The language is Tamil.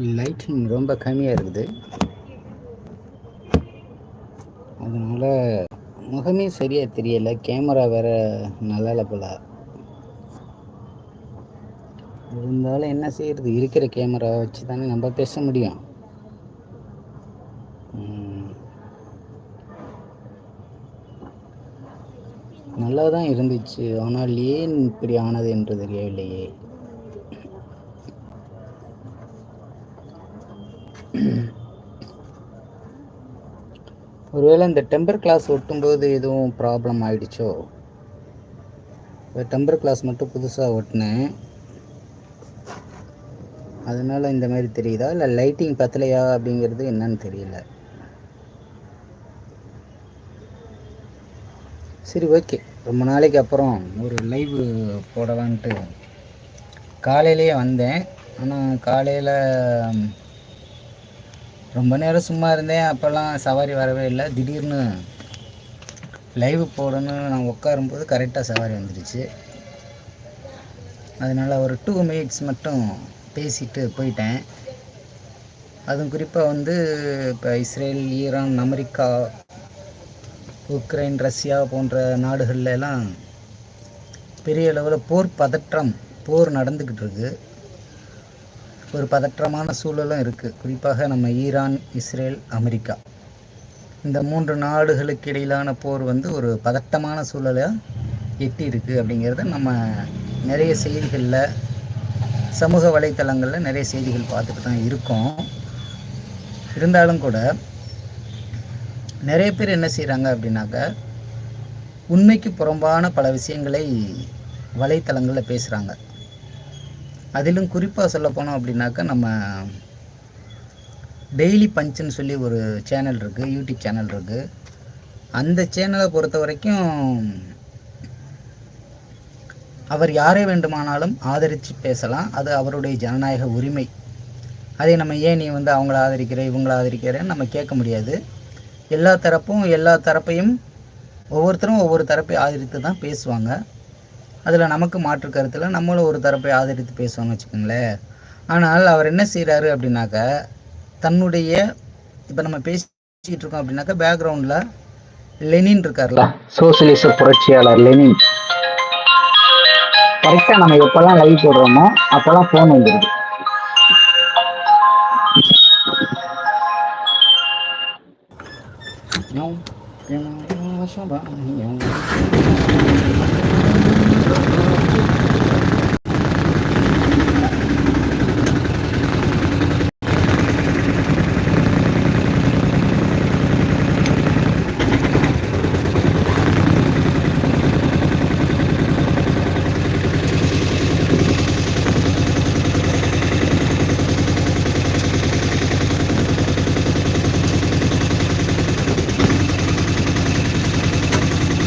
லைட்டிங் ரொம்ப கம்மியாக இருக்குது. அதனால் முகமே சரியாக தெரியலை. கேமரா வேறு நல்லா இல்லை போல். இருந்தாலும் என்ன செய்கிறது இருக்கிற கேமரா வச்சு தானே நம்ம பேச முடியும். நல்லா தான் இருந்துச்சு. ஆனால் ஏன் இப்படி ஆனது என்று தெரியவில்லையே. ஒருவேளை இந்த டெம்பர் கிளாஸ் ஒட்டும்போது எதுவும் ப்ராப்ளம் ஆயிடுச்சோ? டெம்பர் கிளாஸ் மட்டும் புதுசாக ஒட்டினேன். அதனால் இந்த மாதிரி தெரியுதா? இல்லை லைட்டிங் பத்தலையா அப்படிங்கிறது என்னன்னு தெரியல. சரி ஓகே ரொம்ப நாளைக்கு அப்புறம் ஒரு லைவ் போடலான்ட்டு. காலையிலேயே வந்தேன். ஆனால் காலையில் ரொம்ப நேரம் சும்மா இருந்தேன். அப்போல்லாம் சவாரி வரவே இல்லை. திடீர்னு லைவ் போடணும்னு நான் உட்காரும்போது கரெக்டாக சவாரி வந்துடுச்சு அதனால் ஒரு டூ மினிட்ஸ் மட்டும் பேசிட்டு போயிட்டேன். அதுவும் குறிப்பாக வந்து இப்போ Israel Iran America Ukraine Russia போன்ற நாடுகள்லாம் எல்லாம் பெரிய அளவில் போர் பதற்றம் போர் நடந்துக்கிட்டு இருக்குது ஒரு பதற்றமான சூழலும் இருக்குது குறிப்பாக நம்ம ஈரான் இஸ்ரேல் அமெரிக்கா. இந்த மூன்று நாடுகளுக்கு இடையிலான போர் வந்து ஒரு பதட்டமான சூழலை எட்டி இருக்குது அப்படிங்கிறத நம்ம நிறைய செய்திகளில் சமூக வலைத்தளங்களில் நிறைய செய்திகள் பார்த்துட்டு தான் இருக்கோம். இருந்தாலும் கூட நிறைய பேர் என்ன செய்கிறாங்க அப்படின்னாக்க உண்மைக்கு புறம்பான பல விஷயங்களை வலைத்தளங்களில் பேசுகிறாங்க அதிலும் குறிப்பாக சொல்ல போனோம் அப்படின்னாக்கா நம்ம டெய்லி பஞ்சுன்னு சொல்லி ஒரு சேனல் இருக்குது யூடியூப் சேனல் இருக்குது அந்த சேனலை பொறுத்த வரைக்கும் அவர் யாரை வேண்டுமானாலும் ஆதரித்து பேசலாம். அது அவருடைய ஜனநாயக உரிமை. அதை நம்ம ஏன் நீ வந்து அவங்கள ஆதரிக்கிற இவங்கள ஆதரிக்கிறேன்னு நம்ம கேட்க முடியாது. எல்லா தரப்பும் எல்லா தரப்பையும் ஒவ்வொருத்தரும் ஒவ்வொரு தரப்பை ஆதரித்து தான் பேசுவாங்க. அதில் நமக்கு மாற்று கருத்தில் நம்மளும் ஒரு தரப்பை ஆதரித்து பேசுவோம்னு வச்சுக்கோங்களேன் ஆனால் அவர் என்ன செய்கிறாரு அப்படின்னாக்க தன்னுடைய இப்போ நம்ம பேசிக்கிட்டு இருக்கோம் அப்படின்னாக்கா பேக்ரவுண்டில் லெனின் இருக்கார்ல சோசியலிச புரட்சியாளர் லெனின் கரெக்டாக நம்ம எப்போல்லாம் லைவ் போடுறோமோ அப்போல்லாம் ஃபோன் வந்துடுது nhau, nhau, sao bạn nhau